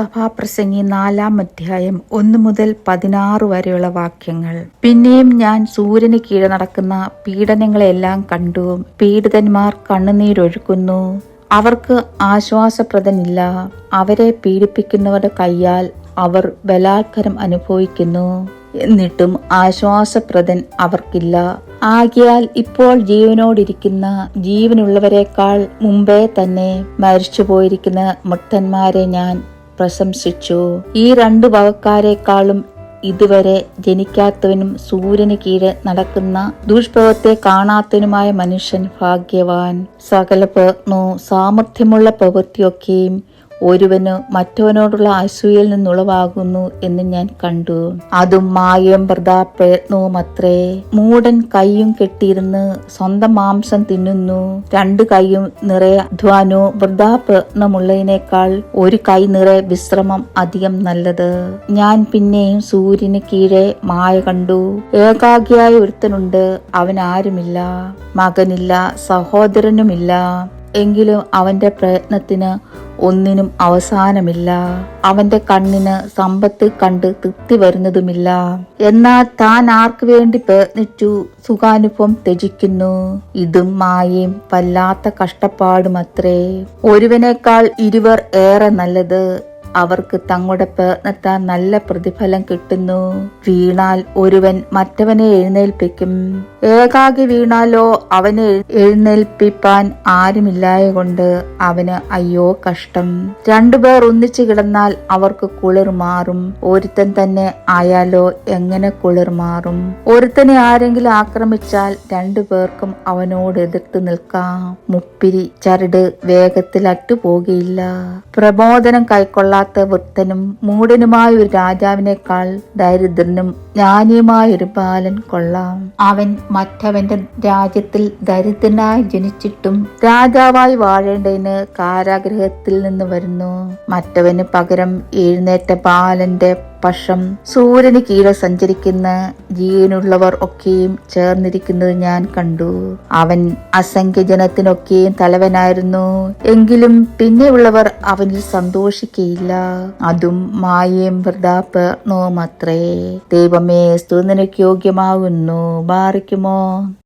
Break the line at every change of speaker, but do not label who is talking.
സഭാപ്രസംഗി നാലാം അധ്യായം ഒന്ന് മുതൽ പതിനാറ് വരെയുള്ള വാക്യങ്ങൾ. പിന്നെയും ഞാൻ സൂര്യന് കീഴെ നടക്കുന്ന പീഡനങ്ങളെല്ലാം കണ്ടു. പീഡിതന്മാർ കണ്ണുനീരൊഴുക്കുന്നു അവർക്ക് ആശ്വാസപ്രദനില്ല. അവരെ പീഡിപ്പിക്കുന്നവരുടെ കയ്യാൽ അവർ ബലാത്കരം അനുഭവിക്കുന്നു. എന്നിട്ടും ആശ്വാസപ്രദൻ അവർക്കില്ല. ആകിയാൽ ഇപ്പോൾ ജീവനോടിരിക്കുന്ന ജീവനുള്ളവരെക്കാൾ മുമ്പേ തന്നെ മരിച്ചുപോയിരിക്കുന്ന മുട്ടന്മാരെ ഞാൻ പ്രശംസിച്ചു. ഈ രണ്ടു വകക്കാരെക്കാളും ഇതുവരെ ജനിക്കാത്തവനും സൂര്യന് കീഴെ നടക്കുന്ന ദുഷ്പ്രവത്തെ കാണാത്തവനുമായ മനുഷ്യൻ ഭാഗ്യവാൻ. സകല പ്രയത്നവും സാമർഥ്യമുള്ള പ്രവൃത്തിയൊക്കെയും ഒരുവന് മറ്റവനോടുള്ള അസൂയയിൽ നിന്നുളവാകുന്നു എന്ന് ഞാൻ കണ്ടു. അതും മായം പ്രതാ പ്രയത്നവും അത്രേ മൂടൻ കൈയും കെട്ടിയിരുന്ന് സ്വന്തം മാംസം തിന്നുന്നു. രണ്ട് കൈയും നിറയെ അധ്വാനോ വൃഥാ പ്രയത്നമുള്ളതിനേക്കാൾ ഒരു കൈ നിറയെ വിശ്രമം അധികം നല്ലത്. ഞാൻ പിന്നെയും സൂര്യന് കീഴെ മായ കണ്ടു. ഏകാഗിയായ ഒരുത്തനുണ്ട്. അവൻ ആരുമില്ല മകനില്ല. സഹോദരനുമില്ല. എങ്കിലും അവന്റെ പ്രയത്നത്തിന് ഒന്നിനും അവസാനമില്ല. അവന്റെ കണ്ണിന് സമ്പത്ത് കണ്ട് തൃപ്തി വരുന്നതുമില്ല. എന്നാൽ താൻ ആർക്കു വേണ്ടി പ്രയത്നിച്ചു? സുഖാനുഭവം ത്യജിക്കുന്നു. ഇതും മായയും വല്ലാത്ത കഷ്ടപ്പാടുമത്രേ. ഒരുവനേക്കാൾ ഇരുവർ ഏറെ നല്ലത്. അവർക്ക് തങ്ങളുടെ പ്രയത്നത്താൽ നല്ല പ്രതിഫലം കിട്ടുന്നു. വീണാൽ ഒരുവൻ മറ്റവനെ എഴുന്നേൽപ്പിക്കും. ഏകാകി വീണാലോ അവനെ എഴുന്നേൽപ്പിപ്പാൻ ആരുമില്ലായ കൊണ്ട് അവന് അയ്യോ കഷ്ടം. രണ്ടുപേർ ഒന്നിച്ചു കിടന്നാൽ അവർക്ക് കുളിർ മാറും. ഒരുത്തൻ തന്നെ ആയാലോ എങ്ങനെ കുളിർ മാറും? ഒരുത്തനെ ആരെങ്കിലും ആക്രമിച്ചാൽ രണ്ടുപേർക്കും അവനോട് എതിർത്ത് നിൽക്കാം. മുപ്പിരി ചരട് വേഗത്തിൽ അറ്റുപോകില്ല പ്രബോധനം കൈക്കൊള്ളാൻ കൊള്ളാത്ത വൃത്തനും മൂടനുമായ ഒരു രാജാവിനേക്കാൾ ദരിദ്രനും ജ്ഞാനിയുമായ ഒരു ബാലൻ കൊള്ളാം. അവൻ മറ്റവന്റെ രാജ്യത്തിൽ ദരിദ്രനായി ജനിച്ചിട്ടും രാജാവായി വാഴേണ്ടതിന് കാരാഗ്രഹത്തിൽ നിന്ന് വരുന്നു. മറ്റവന് പകരം എഴുന്നേറ്റ ബാലന്റെ പക്ഷം സൂര്യന് കീഴെ സഞ്ചരിക്കുന്ന ജീവനുള്ളവർ ഒക്കെയും ചേർന്നിരിക്കുന്നത് ഞാൻ കണ്ടു. അവൻ അസംഖ്യ ജനത്തിനൊക്കെയും തലവനായിരുന്നു. എങ്കിലും പിന്നെയുള്ളവർ അവനിൽ സന്തോഷിക്കയില്ല. അതും മായയും വൃതാപർണവുമത്രേ ദൈവമേ സ്തുതിനക്ക് യോഗ്യമാകുന്നു. ബാറിക്കുമോ?